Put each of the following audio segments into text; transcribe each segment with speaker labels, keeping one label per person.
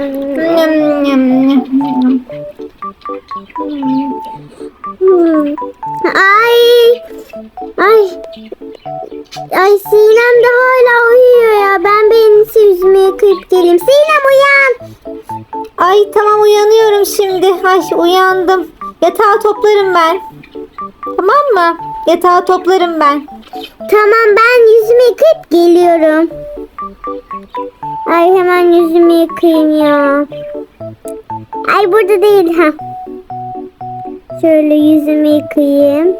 Speaker 1: Ay. Ay. Ay Sinem de hala uyuyor ya. Ben benim yüzümü yıkayıp geleyim. Sinem uyan.
Speaker 2: Ay tamam uyanıyorum şimdi. Ay uyandım. Yatağı toplarım ben. Tamam mı? Yatağı toplarım ben.
Speaker 1: Tamam ben geliyorum. Ay hemen yüzümü yıkayayım ya. Ay burada değil ha. Şöyle yüzümü yıkayayım.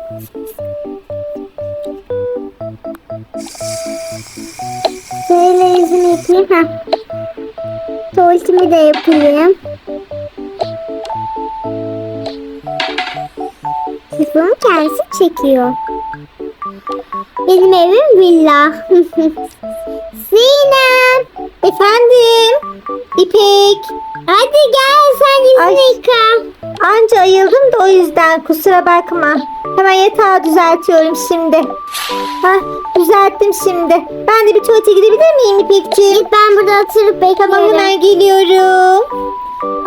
Speaker 1: Şöyle yüzümü yıkayayım ha. Tuvaletimi de yapayım. Telefonumu kendisi çekiyor. Benim evim villa. Sinem.
Speaker 2: Efendim? İpek.
Speaker 1: Hadi gel sen yüzünü
Speaker 2: Ay.
Speaker 1: yıka.
Speaker 2: Anca ayıldım da o yüzden kusura bakma. Hemen yatağı düzeltiyorum şimdi. Ha, düzelttim şimdi. Ben de bir tuvalete gidebilir miyim İpekciğim?
Speaker 1: Git ben burada oturup bekliyorum.
Speaker 2: Tamam hemen geliyorum.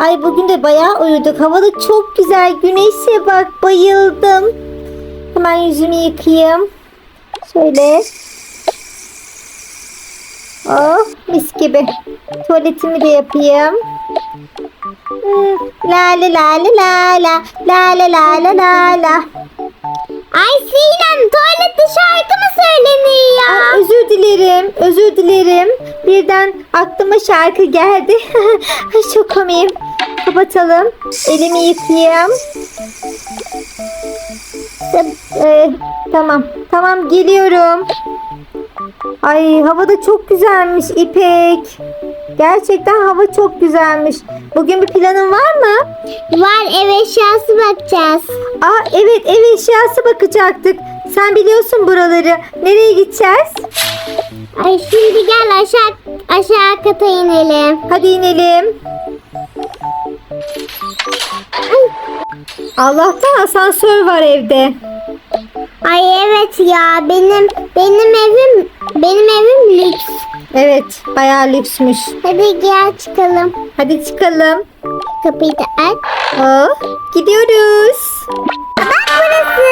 Speaker 2: Ay bugün de bayağı uyuduk. Hava da çok güzel. Güneşe bak bayıldım. Hemen yüzümü yıkayayım. Şöyle. Oh mis gibi. Tuvaletimi de yapayım. Hmm, La la la la la la la la la la la la.
Speaker 1: Ay Sinem tuvalette şarkı mı söyleniyor ya?
Speaker 2: Ay, özür dilerim, özür dilerim. Birden aklıma şarkı geldi. Ay, Çok komiyim. Kapatalım. Elimi yıkayayım. Ee, tamam, tamam geliyorum. Ay hava da çok güzelmiş İpek. Gerçekten hava çok güzelmiş. Bugün bir planın var mı?
Speaker 1: Var ev eşyası bakacağız.
Speaker 2: Aa evet ev eşyası bakacaktık. Sen biliyorsun buraları. Nereye gideceğiz?
Speaker 1: Ay şimdi gel aşağı aşağı kata inelim.
Speaker 2: Hadi inelim. Allah'tan asansör var evde.
Speaker 1: Ay evet ya benim benim evim benim evim lüks.
Speaker 2: Evet bayağı lüksmüş.
Speaker 1: Hadi gel çıkalım.
Speaker 2: Hadi çıkalım.
Speaker 1: Kapıyı da aç.
Speaker 2: Oh, gidiyoruz.
Speaker 1: Bak burası.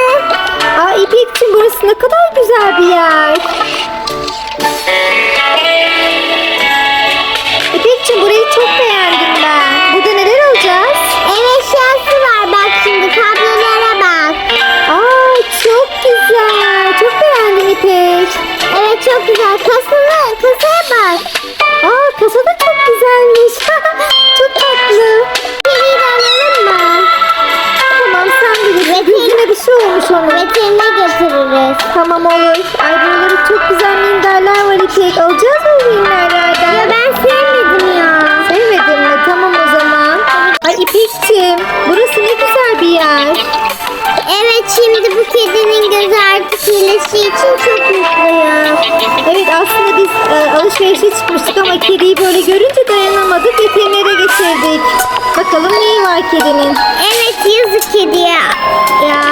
Speaker 2: Aa İpek'ciğim burası ne kadar güzel bir yer.
Speaker 1: Artık iyileştiği için çok mutluyum.
Speaker 2: Evet aslında biz e, alışverişe çıkmıştık ama kediyi böyle görünce dayanamadık. Veterinere getirdik. Bakalım neyi var kedinin.
Speaker 1: Evet yazık kedi ya. ya.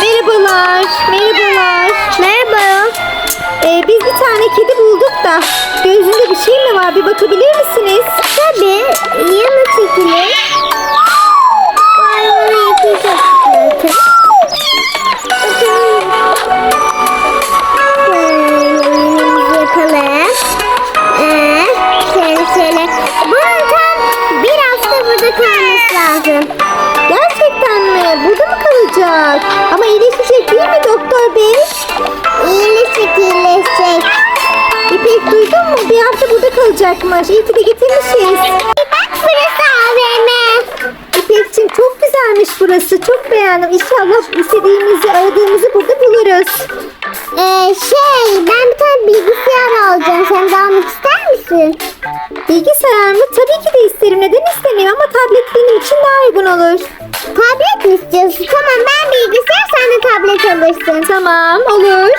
Speaker 2: Merhabalar. Merhabalar.
Speaker 1: Merhaba.
Speaker 2: Ee, biz bir tane kedi bulduk da gözünde bir şey mi var? Bir bakabilir misiniz?
Speaker 1: Tabii yanı
Speaker 2: kalacakmış. İyi ki de getirmişiz.
Speaker 1: Bak burası AVM.
Speaker 2: İpek'ciğim çok güzelmiş burası. Çok beğendim. İnşallah istediğimizi, aradığımızı burada buluruz.
Speaker 1: Ee, şey ben bir tane bilgisayar alacağım. Sen de almak ister misin?
Speaker 2: Bilgisayar mı? Tabii ki de isterim. Neden istemeyeyim? Ama tablet benim için daha uygun olur.
Speaker 1: Tablet mi istiyorsun? Tamam ben bilgisayar sen de tablet alırsın.
Speaker 2: Tamam, olur.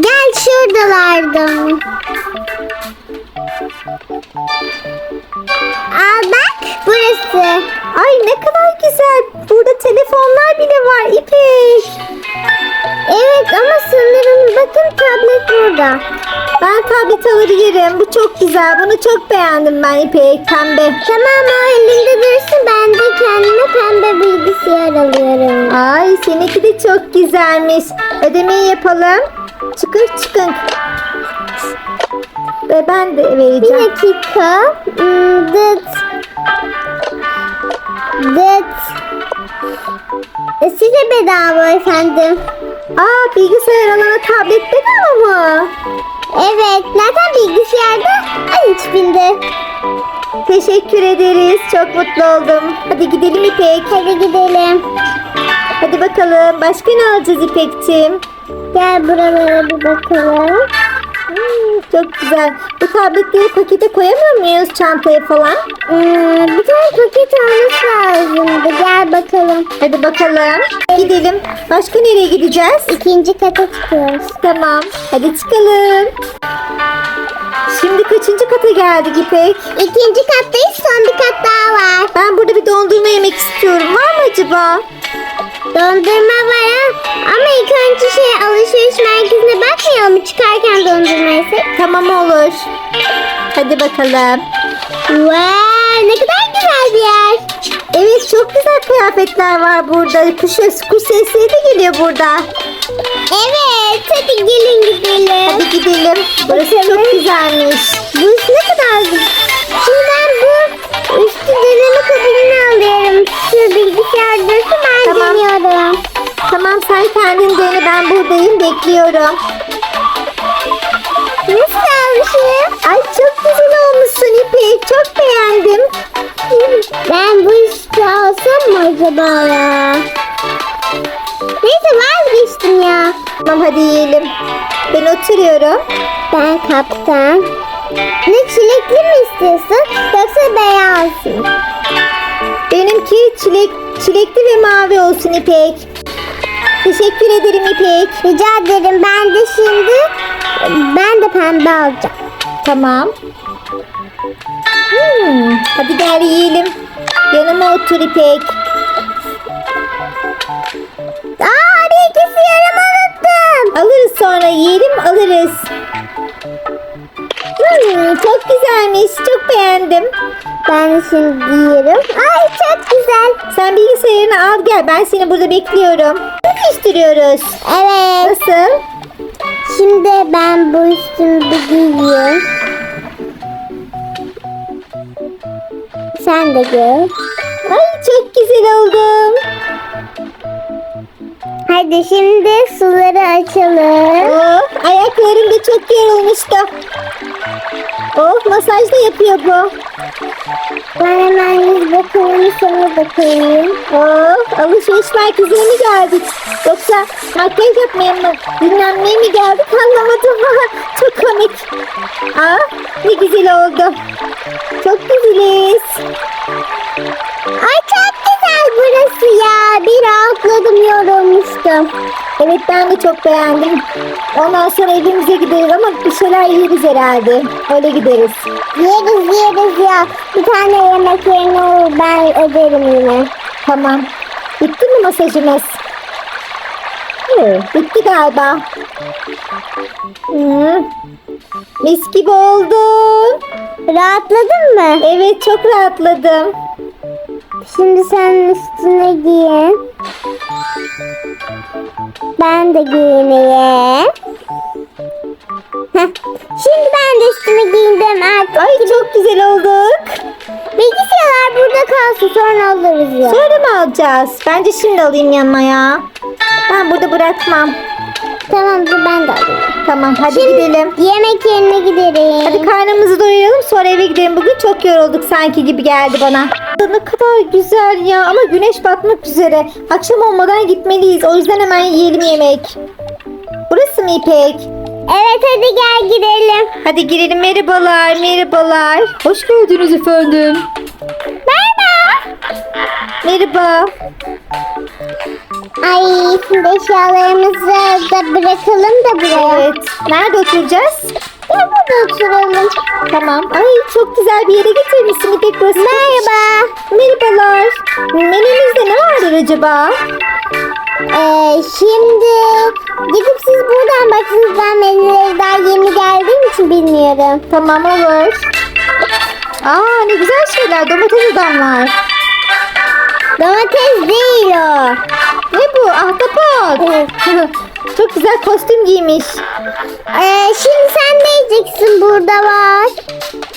Speaker 1: Gel şuradalardı. Al bak burası.
Speaker 2: Ay ne kadar güzel. Burada telefonlar bile var İpek.
Speaker 1: Evet ama sanırım bakın tablet burada.
Speaker 2: Ben tablet alabilirim. Bu çok güzel. Bunu çok beğendim ben İpek. Pembe.
Speaker 1: Tamam o elinde dursun. Ben de kendime pembe bilgisayar alıyorum.
Speaker 2: Ay seninki de çok güzelmiş. Ödemeyi yapalım. Çıkın çıkın. Ve ben de
Speaker 1: Bir
Speaker 2: vereceğim.
Speaker 1: dakika. Hmm, Dıt. Dıt. E, Size bedava efendim.
Speaker 2: Aa bilgisayar alana tablet bedava mı?
Speaker 1: Evet. Zaten bilgisayarda ay içinde.
Speaker 2: Teşekkür ederiz. Çok mutlu oldum. Hadi gidelim İpek.
Speaker 1: Hadi gidelim.
Speaker 2: Hadi bakalım. Başka ne alacağız İpek'ciğim?
Speaker 1: Gel buralara bir bakalım.
Speaker 2: Hmm, çok güzel. Bu tabletleri pakete koyamıyor muyuz çantaya falan?
Speaker 1: Ee, bir tane paket alması lazımdı. Gel bakalım.
Speaker 2: Hadi bakalım. Gidelim. Başka nereye gideceğiz?
Speaker 1: İkinci kata çıkıyoruz.
Speaker 2: Tamam. Hadi çıkalım. Şimdi kaçıncı kata geldik İpek?
Speaker 1: İkinci kattayız. Son bir kat daha var.
Speaker 2: Ben burada bir dondurma yemek istiyorum. Var mı acaba?
Speaker 1: Dondurma var ha. Ama ilk önce şey alışveriş merkezine bakmayalım mı? Çıkarken dondurma yesek.
Speaker 2: Tamam olur. Hadi bakalım.
Speaker 1: Vay ne kadar güzel bir yer.
Speaker 2: Evet çok güzel kıyafetler var burada. Kuş, kuş sesleri de geliyor burada.
Speaker 1: Evet hadi gelin gidelim.
Speaker 2: Hadi gidelim. Burası çok güzelmiş.
Speaker 1: Bu ne kadar güzel.
Speaker 2: Buradayım bekliyorum.
Speaker 1: Nasıl almışım?
Speaker 2: Ay çok güzel olmuşsun İpek. Çok beğendim.
Speaker 1: Ben bu üstü alsam mı acaba ya? Neyse vazgeçtim ya.
Speaker 2: Tamam hadi yiyelim. Ben oturuyorum.
Speaker 1: Ben kaptan. Ne çilekli mi istiyorsun yoksa beyaz mı?
Speaker 2: Benimki çilek, çilekli ve mavi olsun İpek. Teşekkür ederim İpek.
Speaker 1: Rica ederim ben de şimdi ben de pembe alacağım.
Speaker 2: Tamam. Hmm, hadi gel yiyelim. Yanıma otur İpek.
Speaker 1: Aa bilgisayarımı unuttum.
Speaker 2: Alırız sonra yiyelim alırız. Hmm, çok güzelmiş. Çok beğendim.
Speaker 1: Ben şimdi yiyorum. Ay çok güzel.
Speaker 2: Sen bilgisayarını al gel. Ben seni burada bekliyorum. Değiştiriyoruz.
Speaker 1: Evet.
Speaker 2: Nasıl?
Speaker 1: Şimdi ben bu üstümü giyeyim. Sen de giy.
Speaker 2: Ay çok güzel oldum.
Speaker 1: Hadi şimdi suları açalım.
Speaker 2: Oh, ayaklarım da çok yorulmuştu. Masaj da yapıyor bu.
Speaker 1: Ben hemen yüz bakımını sana da koyayım.
Speaker 2: Oh alışveriş merkezine mi geldik? Yoksa makyaj yapmaya mı? Dinlenmeye mi geldik anlamadım. çok komik. Aa ne güzel oldu. Çok güzeliz.
Speaker 1: Ay çok burası ya. Bir rahatladım yorulmuştum.
Speaker 2: Evet ben de çok beğendim. Ondan sonra evimize gideriz ama bir şeyler yeriz herhalde. Öyle gideriz.
Speaker 1: Yeriz yeriz ya. Bir tane yemek yerine olur ben öderim yine.
Speaker 2: Tamam. Bitti mi masajımız? Hı, bitti galiba. Hı. Mis gibi oldun.
Speaker 1: Rahatladın mı?
Speaker 2: Evet çok rahatladım.
Speaker 1: Şimdi sen üstüne giyin. Ben de giyineyim. Heh. Şimdi ben de üstüme giyindim artık.
Speaker 2: Ay çok güzel olduk.
Speaker 1: Bilgisayarlar burada kalsın sonra alırız ya.
Speaker 2: Sonra mı alacağız? Bence şimdi alayım yanıma ya. Ben burada bırakmam.
Speaker 1: Tamam dur ben de alayım.
Speaker 2: Tamam hadi gidelim.
Speaker 1: Yemek yerine giderim.
Speaker 2: Hadi karnımızı doyuralım sonra eve gidelim. Bugün çok yorulduk sanki gibi geldi bana. Ne kadar güzel ya ama güneş batmak üzere. Akşam olmadan gitmeliyiz. O yüzden hemen yiyelim yemek. Burası mı İpek?
Speaker 1: Evet hadi gel gidelim.
Speaker 2: Hadi girelim. Merhabalar, merhabalar. Hoş geldiniz efendim.
Speaker 1: Merhaba.
Speaker 2: Merhaba.
Speaker 1: Ay şimdi eşyalarımızı da bırakalım da buraya.
Speaker 2: Evet. Nerede oturacağız?
Speaker 1: Burada oturalım.
Speaker 2: Tamam. Ay çok güzel bir yere getirmişsin İpek burası.
Speaker 1: Merhaba.
Speaker 2: Merhabalar. Menümüzde ne vardır acaba?
Speaker 1: Ee, şimdi gidip siz buradan bakın. Ben menüleri daha yeni geldiğim için bilmiyorum.
Speaker 2: Tamam olur. Aa ne güzel şeyler. Domates adam var.
Speaker 1: Domates değil o.
Speaker 2: Ne bu? Ahtapot. Çok güzel kostüm giymiş.
Speaker 1: Ee, şimdi sen ne yiyeceksin burada var?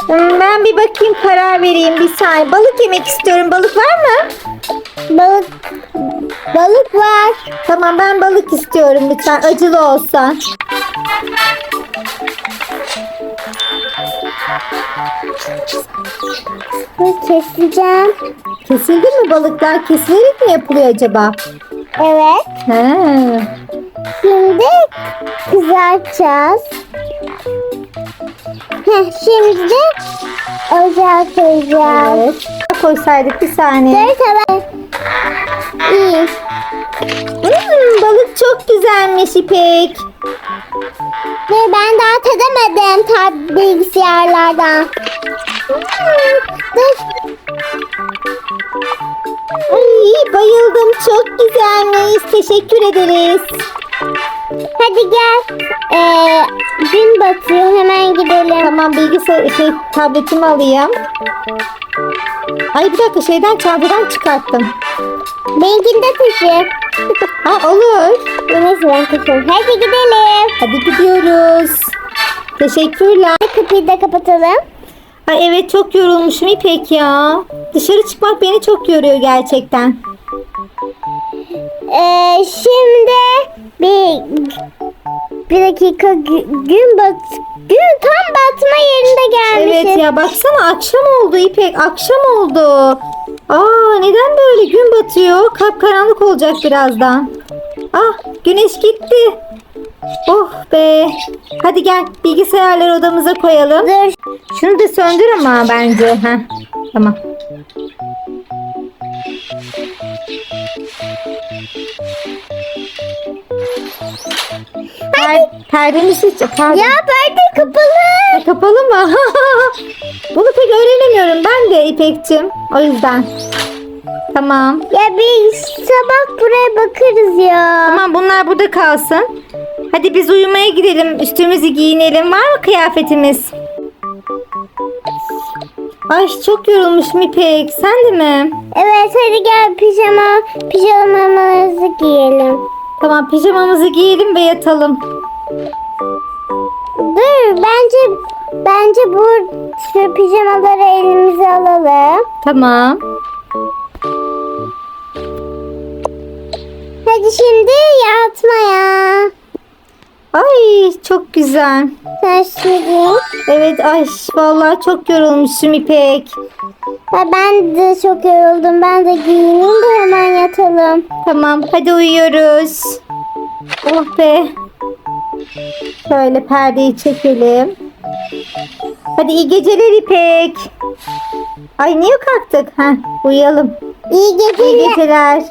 Speaker 2: Hmm, Ben bir bakayım karar vereyim bir saniye. Balık yemek istiyorum. Balık var mı?
Speaker 1: Balık balık var.
Speaker 2: Tamam ben balık istiyorum lütfen. Acılı olsa.
Speaker 1: Keseceğim.
Speaker 2: Kesildi mi balıklar? Kesilerek mi yapılıyor acaba?
Speaker 1: Evet.
Speaker 2: He.
Speaker 1: Şimdi kızartacağız. Heh, şimdi ocağa koyacağız.
Speaker 2: Evet. Koysaydık bir saniye.
Speaker 1: Dört tava. İyi.
Speaker 2: Hmm, balık çok güzelmiş İpek.
Speaker 1: Ve ben daha tadamadım tab bilgisayarlardan. Hmm, Dur.
Speaker 2: Ay bayıldım. Çok güzelmiş. Teşekkür ederiz.
Speaker 1: Hadi gel. Ee, gün batıyor hemen gidelim.
Speaker 2: Tamam bilgisayar şey tabletimi alayım. Ay bir dakika şeyden çantadan çıkarttım.
Speaker 1: Benimkini de taşı.
Speaker 2: Ha olur.
Speaker 1: Neyse ben taşıyorum. Hadi gidelim.
Speaker 2: Hadi gidiyoruz. Teşekkürler.
Speaker 1: Kapıyı da kapatalım.
Speaker 2: Ay evet çok yorulmuşum İpek ya. Dışarı çıkmak beni çok yoruyor gerçekten.
Speaker 1: Ee, şimdi bir bir dakika gü- gün bat gün tam batma yerinde gelmişiz.
Speaker 2: Evet ya baksana akşam oldu İpek akşam oldu. Aa neden böyle gün batıyor? Kapkaranlık olacak birazdan. Ah güneş gitti. Oh be. Hadi gel bilgisayarları odamıza koyalım.
Speaker 1: Dur.
Speaker 2: Şunu da söndür ama bence. Heh, tamam. Per, perdemiz hiç perde.
Speaker 1: Ya perde kapalı.
Speaker 2: Kapalı mı? Bunu pek öğrenemiyorum ben de İpekçim. O yüzden. Tamam.
Speaker 1: Ya bir sabah buraya bakarız ya.
Speaker 2: Tamam bunlar burada kalsın. Hadi biz uyumaya gidelim. Üstümüzü giyinelim. Var mı kıyafetimiz? Ay çok yorulmuşum İpek. Sen de mi?
Speaker 1: Evet hadi gel pijama pijamalarımızı giyelim.
Speaker 2: Tamam pijamamızı giyelim ve yatalım.
Speaker 1: Dur bence bence bu şu pijamaları elimize alalım.
Speaker 2: Tamam.
Speaker 1: Hadi şimdi yatmaya.
Speaker 2: Ay çok güzel.
Speaker 1: Şimdi.
Speaker 2: Evet ay vallahi çok yorulmuşum İpek.
Speaker 1: Ha, ben de çok yoruldum. Ben de giyineyim de hemen yatalım.
Speaker 2: Tamam hadi uyuyoruz. Oh be. Şöyle perdeyi çekelim. Hadi iyi geceler İpek. Ay niye kalktık? Heh, uyuyalım.
Speaker 1: İyi
Speaker 2: İyi
Speaker 1: geceler.
Speaker 2: geceler.